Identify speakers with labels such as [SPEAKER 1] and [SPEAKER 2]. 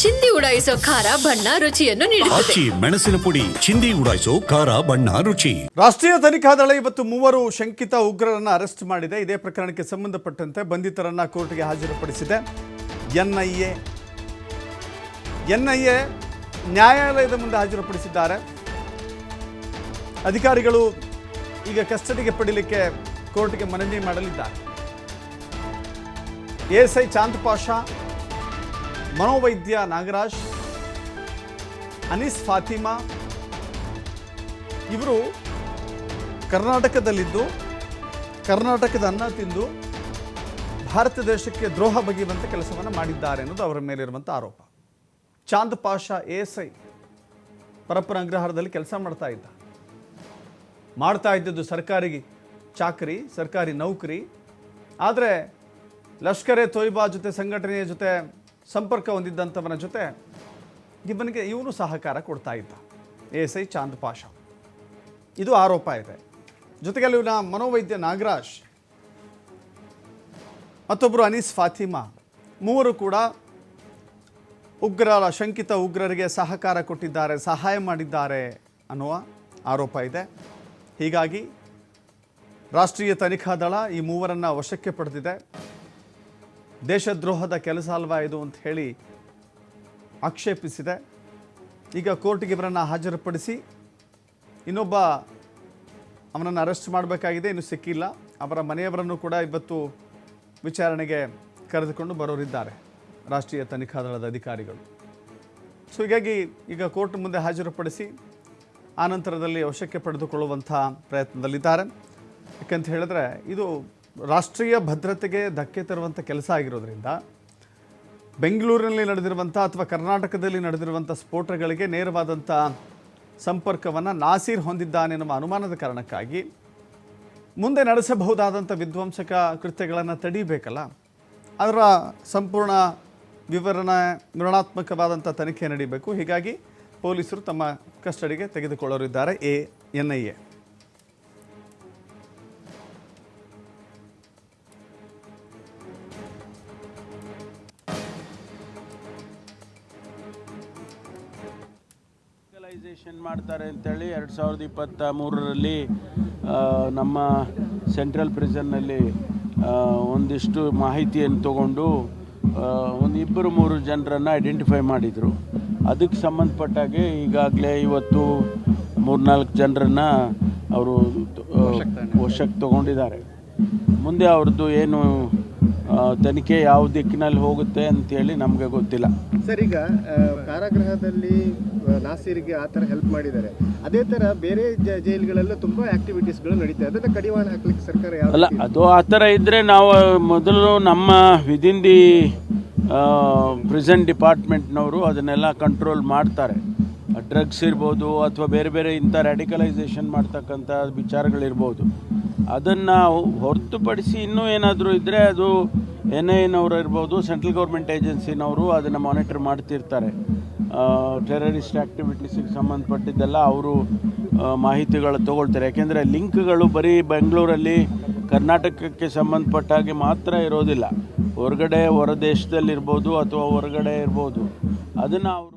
[SPEAKER 1] ಚಿಂದಿ ಉಡಾಯಿಸೋ ಖಾರ ಬಣ್ಣ ರುಚಿಯನ್ನು ನೀಡುತ್ತದೆ.
[SPEAKER 2] ಆಚಿ ಮೆಣಸಿನ ಪುಡಿ ಚಿಂದಿ ಉಡಾಯಿಸೋ ಖಾರ ಬಣ್ಣ ರುಚಿ.
[SPEAKER 3] ರಾಷ್ಟ್ರೀಯ ತನಿಖಾ ದಳ ಇವತ್ತು ಮೂವರು ಶಂಕಿತ ಉಗ್ರರನ್ನ ಅರೆಸ್ಟ್ ಮಾಡಿದೆ. ಇದೇ ಪ್ರಕರಣಕ್ಕೆ ಸಂಬಂಧಪಟ್ಟಂತೆ ಬಂಧಿತರನ್ನ ಕೋರ್ಟ್ಗೆ ಹಾಜರುಪಡಿಸಿದೆ. ಎನ್ಐಎ ಎನ್ಐಎ ನ್ಯಾಯಾಲಯದ ಮುಂದೆ ಹಾಜರುಪಡಿಸಿದ್ದಾರೆ. ಅಧಿಕಾರಿಗಳು ಈಗ ಕಸ್ಟಡಿಗೆ ಪಡೀಲಿಕ್ಕೆ ಕೋರ್ಟ್ಗೆ ಮನವಿ ಮಾಡಲಿದ್ದಾರೆ. ಎಎಸ್ಐ ಚಾಂದ್ ಪಾಷಾ ಮನೋವೈದ್ಯ ನಾಗರಾಜ್, ಅನೀಸ್ ಫಾತಿಮಾ, ಇವರು ಕರ್ನಾಟಕದಲ್ಲಿದ್ದು, ಕರ್ನಾಟಕದ ಅನ್ನ ತಿಂದು ಭಾರತ ದೇಶಕ್ಕೆ ದ್ರೋಹ ಬಗೆಯುವಂಥ ಕೆಲಸವನ್ನು ಮಾಡಿದ್ದಾರೆ ಅನ್ನೋದು ಅವರ ಮೇಲಿರುವಂಥ ಆರೋಪ. ಚಾಂದ್ ಪಾಷಾ ಎಸ್ ಐ ಪರಪ್ಪನ ಅಗ್ರಹಾರದಲ್ಲಿ ಕೆಲಸ ಮಾಡ್ತಾ ಇದ್ದ. ಮಾಡ್ತಾ ಇದ್ದದ್ದು ಸರ್ಕಾರಿ ಚಾಕರಿ, ಸರ್ಕಾರಿ ನೌಕರಿ. ಆದರೆ ಲಷ್ಕರೆ ತೊಯ್ಬಾ ಜೊತೆ, ಸಂಘಟನೆಯ ಜೊತೆ ಸಂಪರ್ಕ ಹೊಂದಿದ್ದಂಥವನ ಜೊತೆ ಇವನಿಗೆ ಇವನು ಸಹಕಾರ ಕೊಡ್ತಾ ಇದ್ದ. S I Chand Pasha. ಇದು ಆರೋಪ ಇದೆ. ಜೊತೆಗೆ ಇವನ ಮನೋವೈದ್ಯ ನಾಗರಾಜ್ ಮತ್ತೊಬ್ಬರು ಅನೀಸ್ ಫಾತಿಮಾ. ಮೂವರು ಕೂಡ ಉಗ್ರರ, ಶಂಕಿತ ಉಗ್ರರಿಗೆ ಸಹಕಾರ ಕೊಟ್ಟಿದ್ದಾರೆ, ಸಹಾಯ ಮಾಡಿದ್ದಾರೆ ಅನ್ನುವ ಆರೋಪ ಇದೆ. ಹೀಗಾಗಿ ರಾಷ್ಟ್ರೀಯ ತನಿಖಾ ದಳ ಈ ಮೂವರನ್ನು ವಶಕ್ಕೆ ಪಡೆದಿದೆ. ದೇಶದ್ರೋಹದ ಕೆಲಸ ಅಲ್ವಾ ಇದು ಅಂತ ಹೇಳಿ ಆಕ್ಷೇಪಿಸಿದೆ. ಈಗ ಕೋರ್ಟ್ಗೆ ಇವರನ್ನು ಹಾಜರುಪಡಿಸಿ ಇನ್ನೊಬ್ಬ ಅವನನ್ನು ಅರೆಸ್ಟ್ ಮಾಡಬೇಕಾಗಿದೆ, ಇನ್ನು ಸಿಕ್ಕಿಲ್ಲ. ಅವರ ಮನೆಯವರನ್ನು ಕೂಡ ಇವತ್ತು ವಿಚಾರಣೆಗೆ ಕರೆದುಕೊಂಡು ಬರೋರಿದ್ದಾರೆ ರಾಷ್ಟ್ರೀಯ ತನಿಖಾ ದಳದ ಅಧಿಕಾರಿಗಳು. ಸೊ ಹೀಗಾಗಿ ಈಗ ಕೋರ್ಟ್ ಮುಂದೆ ಹಾಜರುಪಡಿಸಿ ಆನಂತರದಲ್ಲಿ ವಶಕ್ಕೆ ಪಡೆದುಕೊಳ್ಳುವಂಥ ಪ್ರಯತ್ನದಲ್ಲಿದ್ದಾರೆ. ಯಾಕಂತ ಹೇಳಿದ್ರೆ ಇದು ರಾಷ್ಟ್ರೀಯ ಭದ್ರತೆಗೆ ಧಕ್ಕೆ ತರುವಂಥ ಕೆಲಸ ಆಗಿರೋದ್ರಿಂದ ಬೆಂಗಳೂರಿನಲ್ಲಿ ನಡೆದಿರುವಂಥ ಅಥವಾ ಕರ್ನಾಟಕದಲ್ಲಿ ನಡೆದಿರುವಂಥ ಸ್ಫೋಟಗಳಿಗೆ ನೇರವಾದಂಥ ಸಂಪರ್ಕವನ್ನು ನಾಸೀರ್ ಹೊಂದಿದ್ದಾನೆ ಎನ್ನುವ ಅನುಮಾನದ ಕಾರಣಕ್ಕಾಗಿ ಮುಂದೆ ನಡೆಸಬಹುದಾದಂಥ ವಿಧ್ವಂಸಕ ಕೃತ್ಯಗಳನ್ನು ತಡೀಬೇಕಲ್ಲ? ಅದರ ಸಂಪೂರ್ಣ ವಿವರಣೆ ವಿವರಣಾತ್ಮಕವಾದಂಥ ತನಿಖೆ ನಡೀಬೇಕು. ಹೀಗಾಗಿ ಪೊಲೀಸರು ತಮ್ಮ ಕಸ್ಟಡಿಗೆ ತೆಗೆದುಕೊಳ್ಳೋರಿದ್ದಾರೆ A N I A.
[SPEAKER 4] Legalisation ಮಾಡ್ತಾರೆ ಅಂತೇಳಿ ಎರಡು ಸಾವಿರದ ಇಪ್ಪತ್ತ ಮೂರರಲ್ಲಿ ನಮ್ಮ ಸೆಂಟ್ರಲ್ ಪ್ರಿಸನ್ನಲ್ಲಿ ಒಂದಿಷ್ಟು ಮಾಹಿತಿಯನ್ನು ತಗೊಂಡು ಒಂದು ಇಬ್ಬರು ಮೂರು ಜನರನ್ನು ಐಡೆಂಟಿಫೈ ಮಾಡಿದರು. ಅದಕ್ಕೆ ಸಂಬಂಧಪಟ್ಟಾಗೆ ಈಗಾಗಲೇ ಇವತ್ತು ಮೂರ್ನಾಲ್ಕು ಜನರನ್ನು ಅವರು ವಶಕ್ಕೆ ತಗೊಂಡಿದ್ದಾರೆ. ಮುಂದೆ ಅವ್ರದ್ದು ಏನು ತನಿಖೆ ಯಾವ ದಿಕ್ಕಿನಲ್ಲಿ ಹೋಗುತ್ತೆ ಅಂತೇಳಿ ನಮಗೆ ಗೊತ್ತಿಲ್ಲ.
[SPEAKER 5] ಸರ್ ಈಗ ಕಾರಾಗೃಹದಲ್ಲಿ ನಾಸೀರ್ಗೆ ಆ ಥರ ಹೆಲ್ಪ್ ಮಾಡಿದ್ದಾರೆ. ಅದೇ ಥರ ಬೇರೆ ಜ- ಜೈಲುಗಳಲ್ಲೂ ತುಂಬ ಆ್ಯಕ್ಟಿವಿಟೀಸ್ಗಳು ನಡೀತಾ ಅದನ್ನು ಅದನ್ನ ಕಡಿವಾಣ ಹಾಕ್ಲಿಕ್ಕೆ ಸರ್ಕಾರ ಯಾವ
[SPEAKER 4] ಅಲ್ಲ ಅದು ಆ ಥರ ಇದ್ದರೆ ನಾವು ಮೊದಲು ನಮ್ಮ ವಿದಿನ್ ದಿ ಪ್ರಿಸೆಂಟ್ ಡಿಪಾರ್ಟ್ಮೆಂಟ್ನವರು ಅದನ್ನೆಲ್ಲ ಕಂಟ್ರೋಲ್ ಮಾಡ್ತಾರೆ. ಡ್ರಗ್ಸ್ ಇರ್ಬೋದು ಅಥವಾ ಬೇರೆ ಬೇರೆ ಇಂಥ ರ್ಯಾಡಿಕಲೈಸೇಷನ್ ಮಾಡ್ತಕ್ಕಂಥ ವಿಚಾರಗಳಿರ್ಬೋದು. ಅದನ್ನು ಹೊರತುಪಡಿಸಿ ಇನ್ನೂ ಏನಾದರೂ ಇದ್ದರೆ ಅದು ಎನ್ ಐನವರು ಇರ್ಬೋದು ಸೆಂಟ್ರಲ್ ಗೌರ್ಮೆಂಟ್ ಏಜೆನ್ಸಿನವರು ಅದನ್ನು ಮಾನಿಟರ್ ಮಾಡ್ತಿರ್ತಾರೆ. ಟೆರರಿಸ್ಟ್ ಆ್ಯಕ್ಟಿವಿಟೀಸಿಗೆ ಸಂಬಂಧಪಟ್ಟಿದ್ದೆಲ್ಲ ಅವರು ಮಾಹಿತಿಗಳು ತಗೊಳ್ತಾರೆ. ಯಾಕೆಂದರೆ ಲಿಂಕ್ಗಳು ಬರೀ ಬೆಂಗಳೂರಲ್ಲಿ ಕರ್ನಾಟಕಕ್ಕೆ ಸಂಬಂಧಪಟ್ಟ ಹಾಗೆ ಮಾತ್ರ ಇರೋದಿಲ್ಲ. ಹೊರಗಡೆ ಹೊರ ದೇಶದಲ್ಲಿರ್ಬೋದು ಅಥವಾ ಹೊರಗಡೆ ಇರ್ಬೋದು. ಅದನ್ನು ಅವರು